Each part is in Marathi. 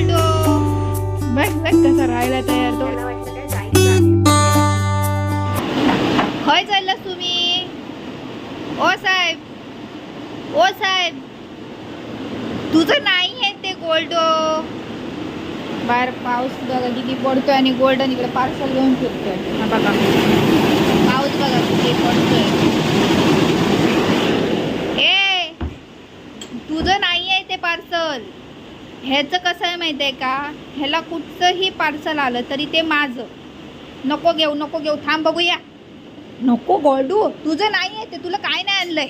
गोल्डो बघ बघ कसा राहायला तयार तो. खय चाललास तुम्ही ओ साहेब ओ साहेब तुझं नाही आहे ते गोल्डो बाहेर पाऊस बघा किती पडतोय आणि गोल्डन इकडे पार्सल घेऊन फिरतोय हा बघा पाऊस बघा किती पडतोय ए तुझं नाही आहे ते पार्सल ह्याचं कसं आहे माहिती आहे का? ह्याला कुठचंही पार्सल आलं तरी ते माझं. नको घेऊ नको घेऊ. थांब बघूया. नको गोल्डू तुझं नाही आहे ते तुला काय नाही आणलंय?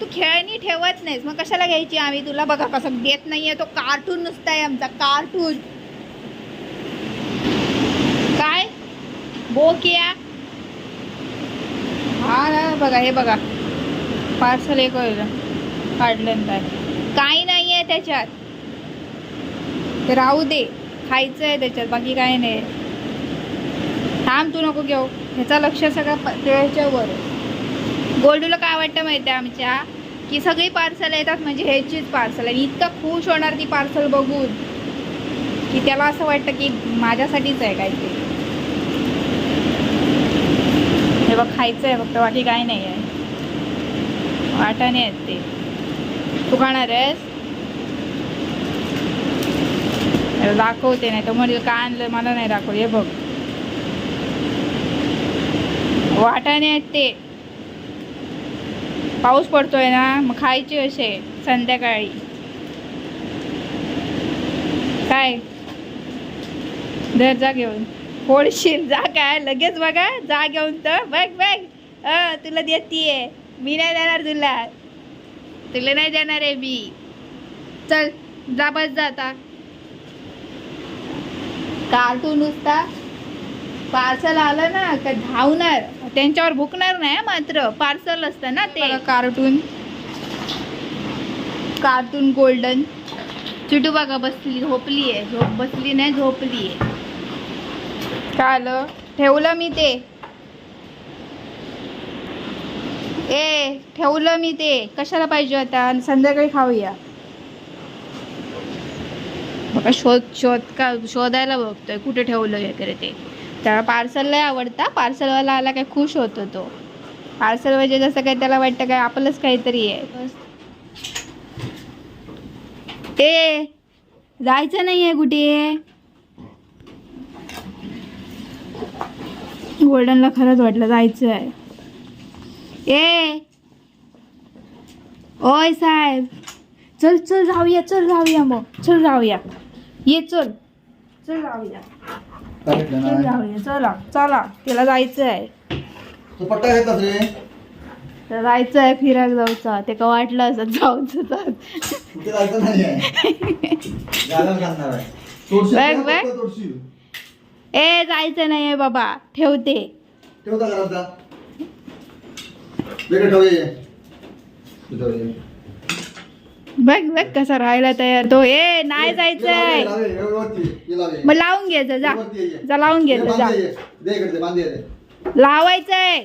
तू खेळणी ठेवत नाहीस. मग कशाला घ्यायची आम्ही? तुला बघा कसं देत नाहीये तो कार्टून नुसता आहे आमचा कार्टून काय? बोकिया हा ना बघा हे बघा. पार्सल एक काढलं काय काही नाही आहे त्याच्यात. ते राहू दे खायचं आहे त्याच्यात बाकी काही नाही. थांब तू नको घेऊ. ह्याचा लक्ष सगळं त्याच्यावर. गोल्डूला काय वाटतं माहिती आहे आमच्या? की सगळी पार्सल येतात म्हणजे ह्याचीच पार्सल आणि इतकं खुश होणार ती पार्सल बघून. की त्याला असं वाटतं की माझ्यासाठीच आहे काहीतरी. हे बघ खायचं आहे फक्त बाकी काय नाही आहे. वाटाणे आहेत ते. तू खाणार आहेस त्याला दाखवते नाही तर म्हणजे काय आणलं मला नाही दाखव हे बघ. वाटाणे आहेत ते. पाऊस पडतोय ना मग खायचे असे संध्याकाळी. काय? धर जा घेऊन. फोडशील जा काय? लगेच बघा जा घेऊन तर. बघ बघ. अ तुला देतीये. मी नाही देणार तुला. तुला नाही देणार आहे मी. चल जा बस जाता कार्टून नुसता पार्सल आलं ना का धावणार. त्यांच्यावर भुकणार नाही मात्र पार्सल असतं ना ते. कार्टून. Cartoon golden. चिटू बघा बसली झोपली आहे झोप बसली नाही झोपली आहे काय आलं? ठेवलं मी ते. ए ठेवलं मी ते. कशाला पाहिजे आता? संध्याकाळी खाऊया. बघा शोध शोध का शोधायला बघतोय कुठे ठेवलं वगैरे ते. त्याला पार्सल लय आवडता. पार्सलवाला आला काय खुश होतो तो. पार्सल म्हणजे जसं काय त्याला वाटतं काय आपलंच काहीतरी आहे. ए जायचं नाही आहे कुठे? गोल्डनला खरंच वाटलं जायचं आहे ए ओय साहेब. चल चल जाऊया चल जाऊया मग. चल जाऊया. ये चल. चल जाऊया चल जाऊया चला चला. त्याला जायचं आहे तो पट्टा घेतलास रे. जायचं आहे फिरायला जाऊचं. ते का वाटलं असं जाऊचं बघ, बघ. ए जायचं नाही आहे बाबा. ठेवते. ठेवता घरात जा वेगळं ठेव ये इथं ये. बघ बघ कसा राहायला तयार तो ए नाही जायचंय. मग लावून घ्यायचं जा. जा लावून घ्यायचं जा. लावायचंय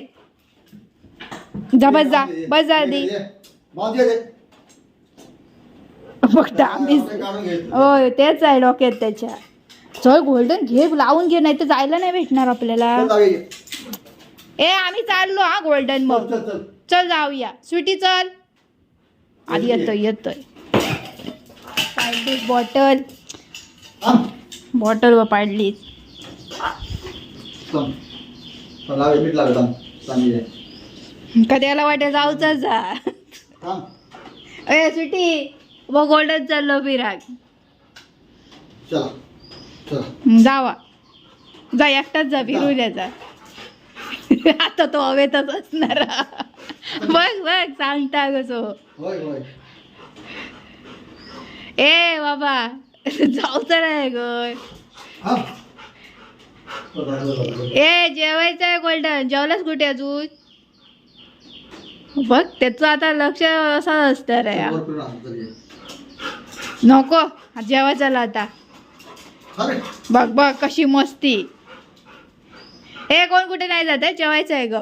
जा बस जा बस जा दे. फक्त आम्ही ते काढून घे. होय तेच आहे डोक्यात त्याच्या चल गोल्डन घे लावून घे नाही तर जायला नाही भेटणार आपल्याला. ए आम्ही चाललो हा गोल्डन मग. चल जाऊया स्वीटी चल आधी येतोय येतोय. पाडली बॉटल? बॉटल व पाडली. थांब. थांब, लावे, मीठ लावे, थांब. थांब, ये. कधी वाटेल जाऊच जा. ए स्वीटी मग गोल्डन चाललो चला जावा. जा एकटाच जा फिरून जा. आता तो हवेतच असणार. बघ बघ सांगता कसो ए बाबा जाऊच नाही ग. ए जेवायचं आहे गोल्डन. जेवलास कुठे अजून? बघ त्याचं आता लक्ष असं असतं रे. नको जेवा चला आता. बघ बघ कशी मस्ती. ए कोण कुठे नाही जात आहे जेवायचं आहे ग.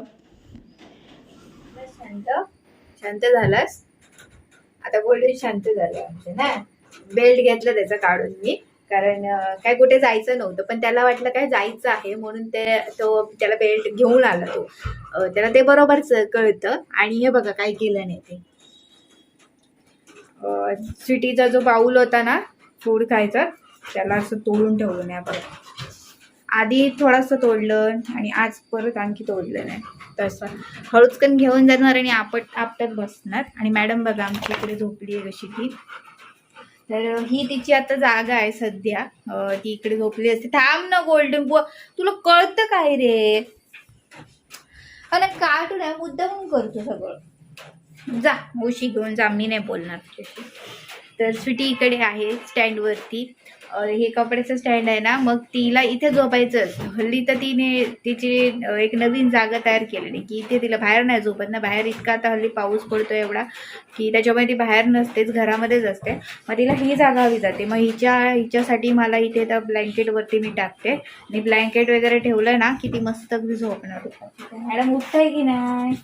शांत. शांत झालास? आता गोल्डन शांत झालं आमचे ना? बेल्ट घेतलं त्याचं काढून मी. कारण काय कुठे जायचं नव्हतं पण त्याला वाटलं काय जायचं आहे म्हणून ते तो त्याला बेल्ट घेऊन आला तो. त्याला ते बरोबरच कळतं. आणि हे बघा काय केलं नाही ते. सिटीचा जो बाऊल होता ना फूड खायचा त्याला असं तोडून ठेवलं नाही आपण आधी थोडंसं तोडलं आणि आज परत आणखी तोडलं नाही. तसं हळूचकन घेऊन जाणार आणि आपट आपटत बसणार. आणि मॅडम बघा आमची इकडे झोपली आहे कशी ती. तर ही तिची आता जागा आहे सध्या. ती इकडे झोपली असते. थांब ना गोल्डन बुवा. तुला कळतं काय रे? अरे कार्टून आहे मुद्दा म्हणून करतो सगळं. जा उशी घेऊन जा मी नाही बोलणार तुझ्याशी. तर स्वीटी इकडे आहे स्टँडवरती. हे कपड्याचं स्टँड आहे ना मग तिला इथे झोपायचं असतं. हल्ली तर तिने तिची एक नवीन जागा तयार केलेली की इथे तिला बाहेर नाही झोपत ना. बाहेर इतका आता हल्ली पाऊस पडतो एवढा की त्याच्यामुळे ती बाहेर नसतेच घरामध्येच असते. मग तिला ही जागा हवी जाते. मग हिच्या हिच्यासाठी मला इथे त्या ब्लँकेटवरती मी टाकते. आणि ब्लँकेट वगैरे ठेवलं ना की ती मस्त अगदी झोपणार. मॅडम उठताय की नाही?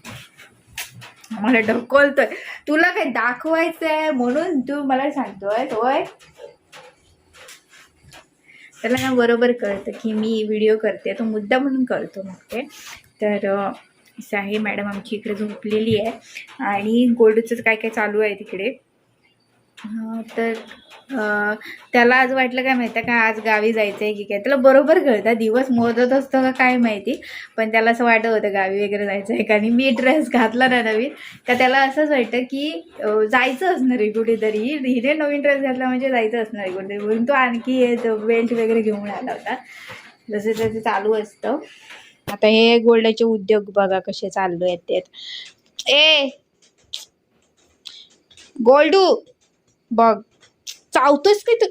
मला ढकलतोय. तुला काय दाखवायचंय म्हणून तू मला सांगतोय होय? त्याला ना बरोबर कळतं की मी व्हिडिओ करते तो मुद्दा म्हणून करतो मग ते. तर असं आहे मॅडम आमची इकडे झोपलेली आहे. आणि गोल्डचं काय काय चालू आहे तिकडे? तर त्याला आज वाटलं काय माहिती आहे का आज गावी जायचं आहे की काय? त्याला बरोबर कळतं. दिवस मोजत असतो का काय माहिती पण त्याला असं वाटत होतं गावी वगैरे जायचं आहे आणि मी ड्रेस घातला ना नवीन तर त्याला असंच वाटतं की जायचं असणार आहे कुठेतरी. हिने नवीन ड्रेस घातला म्हणजे जायचं असणार आहे कुठेतरी. म्हणून तो आणखी बेल्ट वगैरे घेऊन आला होता. जसं त्याचं चालू असतं. आता हे गोल्डाचे उद्योग बघा कसे चालू आहेत ते. ए! गोल्डू! बघ. चावतोस काय तू?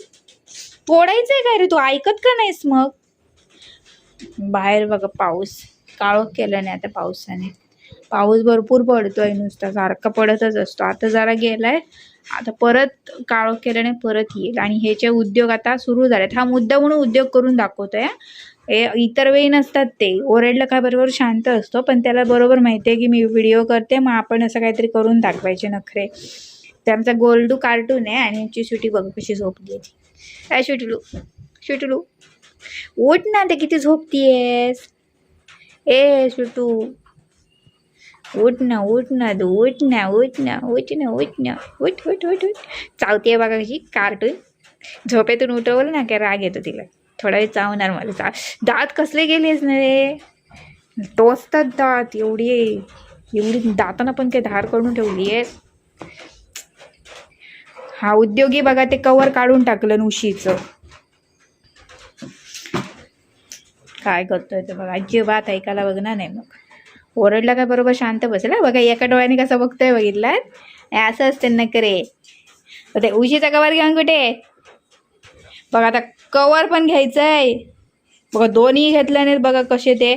तोडायचंय काय रे तू? ऐकत का नाहीस मग? बाहेर बघा पाऊस. काळोख केलं नाही आता पावसाने. पाऊस भरपूर पडतोय नुसता. सारखा पडतच असतो. आता जरा गेलाय. आता परत काळोख केल्याने परत येईल. आणि ह्याचे उद्योग आता सुरू झालेत. हा मुद्दा म्हणून उद्योग करून दाखवतोय. हे इतर वेळी नसतात ते. ओरडलं काय बरोबर शांत असतो. पण त्याला बरोबर माहिती आहे की मी व्हिडिओ करते. मग आपण असं काहीतरी करून दाखवायचे नखरे. ते आमचा गोल्डू कार्टून आहे आणि आमची सुटी बघ कशी झोपली आहे. काय शुटलू शुटलू उठ ना ते किती झोपतीयेस. ए शुटू उठ ना उठ ना तू उठ ना उठ ना उठ ना उठ ना. उठ उठ उठ उठ. चावते बघा कशी कार्टून. झोपेतून उठवलं ना काय राग येतो तिला. थोडा वेळ चावणार मला. चा दात कसले गेलेस ना रे? टोचतात दात एवढी एवढी दाताना पण काय धार करून ठेवली आहेस हा उद्योगी बघा ते कवर काढून टाकलं उशीचं. काय करतोय ते बघा अजिबात ऐकायला बघणार नाही मग. ओरडला काय बरोबर शांत बसला? बघा एका डोळ्याने कसं बघतोय बघितला? असं असते ना करे. ते उशीचा कवर घेऊन कुठे? बघा आता कवर पण घ्यायचंय. बघा दोन्ही घेतलं नाही बघा कसे ते.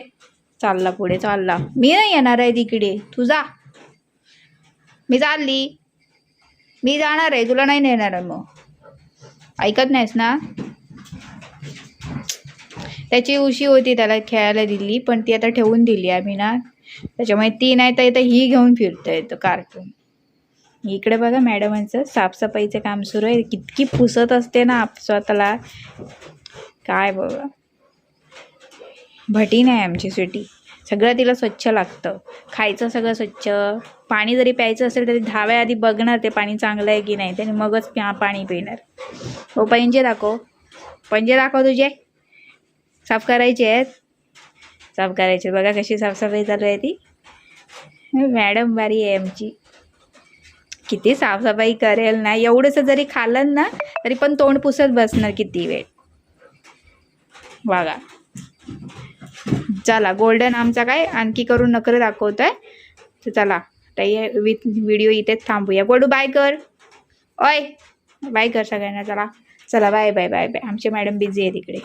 चालला पुढे चालला. मी नाही येणार आहे तिकडे. तू जा. मी चालली. मी जाणार आहे तुला नाही नेणार आहे मग. ऐकत नाहीस ना? त्याची उशी होती त्याला खेळायला दिली पण ती आता ठेवून दिली आम्ही ना त्याच्यामुळे ती नाही तर इथं ही घेऊन फिरतोय तो कार्टून इकडे बघा मॅडमांचं साफसफाईचं काम सुरू आहे. कितकी पुसत असते ना आप स्वतःला. काय बघा भटी नाही आमची सुटी. सगळं तिला स्वच्छ लागतं. खायचं सगळं स्वच्छ. पाणी जरी प्यायचं असेल तरी दहा वेळा आधी बघणार ते पाणी चांगलं आहे की नाही. त्याने मगच प्या पाणी पिणार. हो पंजे दाखव. पंजे दाखव तुझे. साफ करायचे आहेत. साफ करायचे बघा कशी साफसफाई चालू आहे ती. मॅडम बारी आहे आमची. किती साफसफाई करेल ना. एवढंसं जरी खाल्लं ना तरी पण तोंड पुसत बसणार किती वेळ. बघा. चला गोल्डन आमचा काय आणखी करून नकर दाखवतोय. तर चला ताई विथ व्हिडिओ इथेच थांबूया. गोडू बाय कर. ओय बाय कर सगळ्यांना चला. चला बाय बाय बाय बाय आमचे मॅडम बिझी आहे तिकडे